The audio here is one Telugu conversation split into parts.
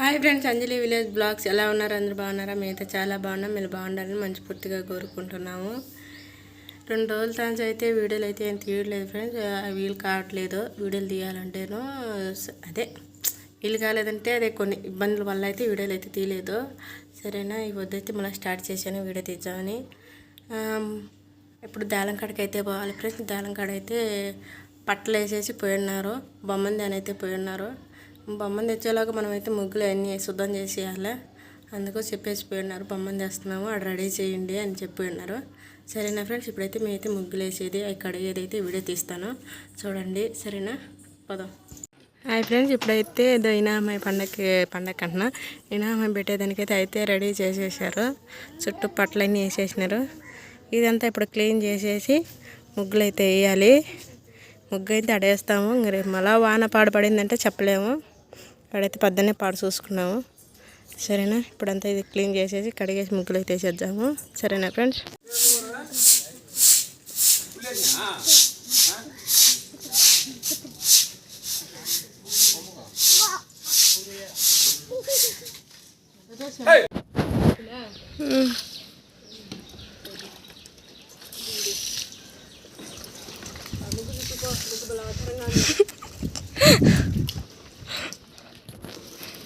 Hi friends Anjali village blogs. ఎలా ఉన్నారు? అందరు బాగున్నారా? మీతో చాలా బాగున్నాం. మీరు బాగుండాలని మనస్ఫూర్తిగా కోరుకుంటున్నాము. రెండు రోజుల తర్వాత అయితే వీడియోలు అయితే ఏం తీయట్లేదు ఫ్రెండ్స్. వీలు కావట్లేదు. వీడియోలు తీయాలంటేను అదే వీలు కాలేదంటే అదే కొన్ని ఇబ్బందుల వల్ల అయితే వీడియోలు అయితే తీయలేదు. సరేనా? ఈ పొద్దుైతే మళ్ళీ స్టార్ట్ చేశాను వీడియో తీద్దామని. ఇప్పుడు దాలం కాడకి అయితే పోవాలి ఫ్రెండ్స్. దాలం కాడ అయితే పట్టలు వేసేసి పోయి ఉన్నారు. బొమ్మని దాని అయితే పోయి ఉన్నారు. బొమ్మను తెచ్చేలాగా మనమైతే ముగ్గులు అన్నీ శుద్ధం చేసేయాలి. అందుకు చెప్పేసి పోయినారు ఉన్నారు బొమ్మను తెస్తున్నాము అక్కడ రెడీ చేయండి అని చెప్పి ఉన్నారు. సరేనా ఫ్రెండ్స్? ఇప్పుడైతే మేమైతే ముగ్గులు వేసేది ఇక్కడ ఏదైతే వీడియో తీస్తాను. చూడండి సరేనా? పదం. హాయ్ ఫ్రెండ్స్ ఇప్పుడైతే ఏదో ఇనామాయి పండగకి పండగ అంటున్నా. ఇనామాయి పెట్టేదానికైతే అయితే రెడీ చేసేసారు. చుట్టూ పట్లన్నీ వేసేసినారు. ఇదంతా ఇప్పుడు క్లీన్ చేసేసి ముగ్గులు అయితే వేయాలి. ముగ్గు అయితే అడేస్తాము. ఇంక రేపు మళ్ళా వాన పాడు పడిందంటే చెప్పలేము. ఇక్కడైతే పొద్దున్నే పాడు చూసుకున్నాము. సరేనా? ఇప్పుడంతా ఇది క్లీన్ చేసేసి కడిగేసి ముగ్గులు అయితే వేసేద్దాము సరేనా ఫ్రెండ్స్?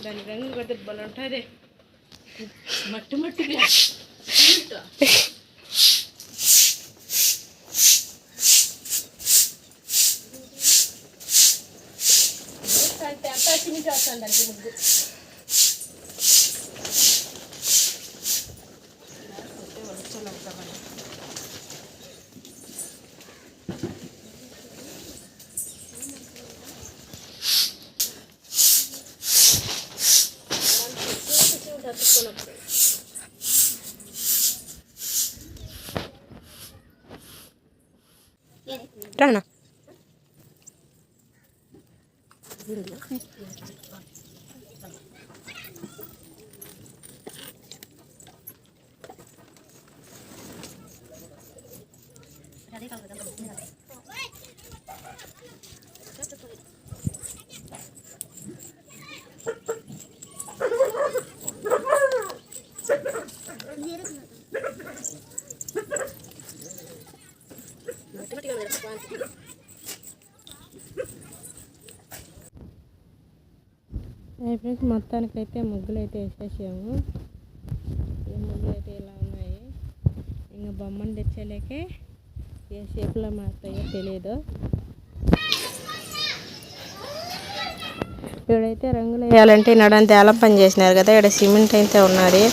దాని రంగులు కొడితే బలం ఉంటుంది మట్టి మట్టిగా రానా హాయ్ ఫ్రెండ్స్ మొత్తానికైతే ముగ్గులు అయితే వేసేసాము. ఈ ముగ్గులు అయితే ఇలా ఉన్నాయి? ఇంకా బొమ్మను తెచ్చేలేకే ఏ షేప్లో మారుతాయో తెలియదు ఇక్కడైతే రంగులు వేయాలంటే నడంత ఏలం పని చేసినారు కదా? ఇక్కడ సిమెంట్ అయితే ఉన్నది.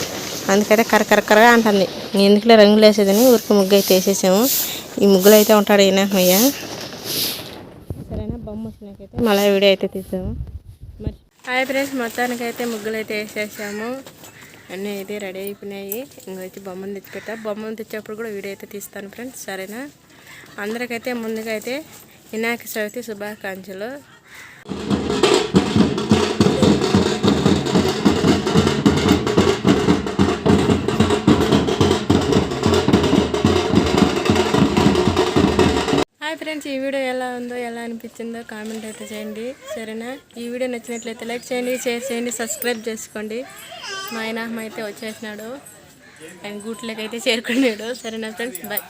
అందుకైతే కరకరకరగా అంటుంది. ఎందుకులే రంగులు వేసేదని ఊరికి ముగ్గు అయితే వేసేసాము. ఈ ముగ్గులు అయితే ఉంటాడు ఈయనయ్య సరేనా? బొమ్మ వచ్చినాకైతే మళ్ళీ వీడియో అయితే తీసాము మరి హాయ్ ఫ్రెండ్స్ మొత్తానికి అయితే ముగ్గులు అయితే వేసేసాము. అన్నీ అయితే రెడీ అయిపోయినాయి. ఇంకొచ్చి బొమ్మను తెచ్చిపెట్టా బొమ్మను తెచ్చేప్పుడు కూడా వీడియో అయితే తీస్తాను ఫ్రెండ్స్. సరేనా? అందరికైతే ముందుగా అయితే వినాయక చవితి శుభాకాంక్షలు. హాయ్ ఫ్రెండ్స్ ఈ వీడియో ఎలా ఉందో ఎలా అనిపించిందో కామెంట్ అయితే చేయండి. సరేనా? ఈ వీడియో నచ్చినట్లయితే లైక్ చేయండి షేర్ చేయండి సబ్స్క్రైబ్ చేసుకోండి. మా ఆయన అయితే వచ్చేసినాడు. ఆయన గూట్లోకి అయితే చేరుకున్నాడు. సరేనా ఫ్రెండ్స్? బాయ్